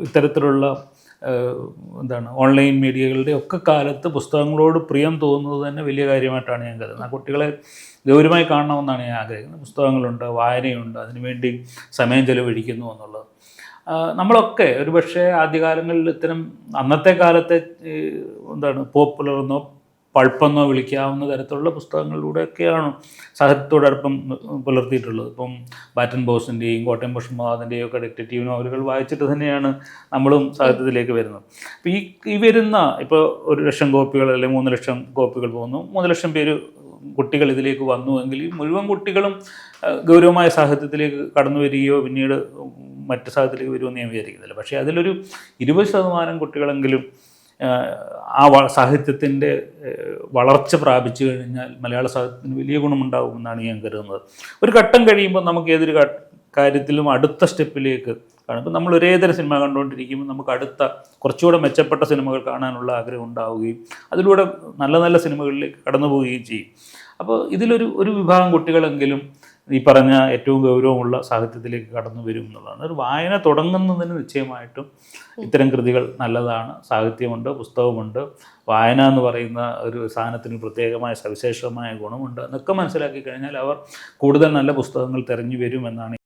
ഇത്തരത്തിലുള്ള എന്താണ് ഓൺലൈൻ മീഡിയകളുടെ ഒക്കെ കാലത്ത് പുസ്തകങ്ങളോട് പ്രിയം തോന്നുന്നത് തന്നെ വലിയ കാര്യമായിട്ടാണ് ഞാൻ കരുതുന്നത്. കുട്ടികളെ ഗൗരവമായി കാണണമെന്നാണ് ഞാൻ ആഗ്രഹിക്കുന്നത്. പുസ്തകങ്ങളുണ്ട് വായനയുണ്ട് അതിനുവേണ്ടി സമയം ചെലവഴിക്കുന്നു എന്നുള്ളത്. നമ്മളൊക്കെ ഒരുപക്ഷെ ആദ്യകാലങ്ങളിൽ ഇത്തരം അന്നത്തെ കാലത്തെ എന്താണ് പോപ്പുലർ എന്നോ പൾപ്പെന്നോ വിളിക്കാവുന്ന തരത്തിലുള്ള പുസ്തകങ്ങളിലൂടെയൊക്കെയാണ് സാഹിത്യത്തോടൊപ്പം പുലർത്തിയിട്ടുള്ളത്. ഇപ്പം ബാറ്റൻ ബോസിന്റെയും കോട്ടയം പുഷ്പനാഥിന്റെയും ഒക്കെ ഡിറ്റക്റ്റീവ് നോവലുകൾ വായിച്ചിട്ട് തന്നെയാണ് നമ്മളും സാഹിത്യത്തിലേക്ക് വരുന്നത്. അപ്പോൾ ഈ ഈ വരുന്ന ഇപ്പോൾ ഒരു ലക്ഷം കോപ്പികൾ അല്ലെങ്കിൽ മൂന്ന് ലക്ഷം കോപ്പികൾ പോകുന്നു. മൂന്ന് ലക്ഷം പേര് കുട്ടികൾ ഇതിലേക്ക് വന്നു എങ്കിൽ ഈ മുഴുവൻ കുട്ടികളും ഗൗരവമായ സാഹിത്യത്തിലേക്ക് കടന്നു വരികയോ പിന്നീട് മറ്റ് സാഹിത്യത്തിലേക്ക് വരുമെന്ന് ഞാൻ വിചാരിക്കുന്നില്ല. പക്ഷേ അതിലൊരു ഇരുപത് ശതമാനം കുട്ടികളെങ്കിലും ആ, സാഹിത്യത്തിന്റെ വളർച്ച പ്രാപിച്ചു കഴിഞ്ഞാൽ മലയാള സാഹിത്യത്തിന് വലിയ ഗുണമുണ്ടാകുമെന്നാണ് ഞാൻ കരുതുന്നത്. ഒരു ഘട്ടം കഴിയുമ്പോൾ നമുക്ക് ഏതൊരു കാര്യത്തിലും അടുത്ത സ്റ്റെപ്പിലേക്ക് കാണും. ഇപ്പം നമ്മൾ ഒരേതര സിനിമ കണ്ടുകൊണ്ടിരിക്കുമ്പോൾ നമുക്ക് അടുത്ത കുറച്ചുകൂടെ മെച്ചപ്പെട്ട സിനിമകൾ കാണാനുള്ള ആഗ്രഹം ഉണ്ടാവുകയും അതിലൂടെ നല്ല നല്ല സിനിമകളിലേക്ക് കടന്നു പോവുകയും ചെയ്യും. അപ്പോൾ ഇതിലൊരു ഒരു വിഭാഗം കുട്ടികളെങ്കിലും ഈ പറഞ്ഞ ഏറ്റവും ഗൗരവമുള്ള സാഹിത്യത്തിലേക്ക് കടന്നു വരും എന്നുള്ളതാണ്. ഒരു വായന തുടങ്ങുന്നതിന് നിശ്ചയമായിട്ടും ഇത്തരം കൃതികൾ നല്ലതാണ്. സാഹിത്യമുണ്ട് പുസ്തകമുണ്ട്. വായന എന്ന് പറയുന്ന ഒരു സാധനത്തിന് പ്രത്യേകമായ സവിശേഷമായ ഗുണമുണ്ട്. എന്നൊക്കെ മനസ്സിലാക്കി കഴിഞ്ഞാൽ അവർ കൂടുതൽ നല്ല പുസ്തകങ്ങൾ തിരഞ്ഞു വരുമെന്നാണ്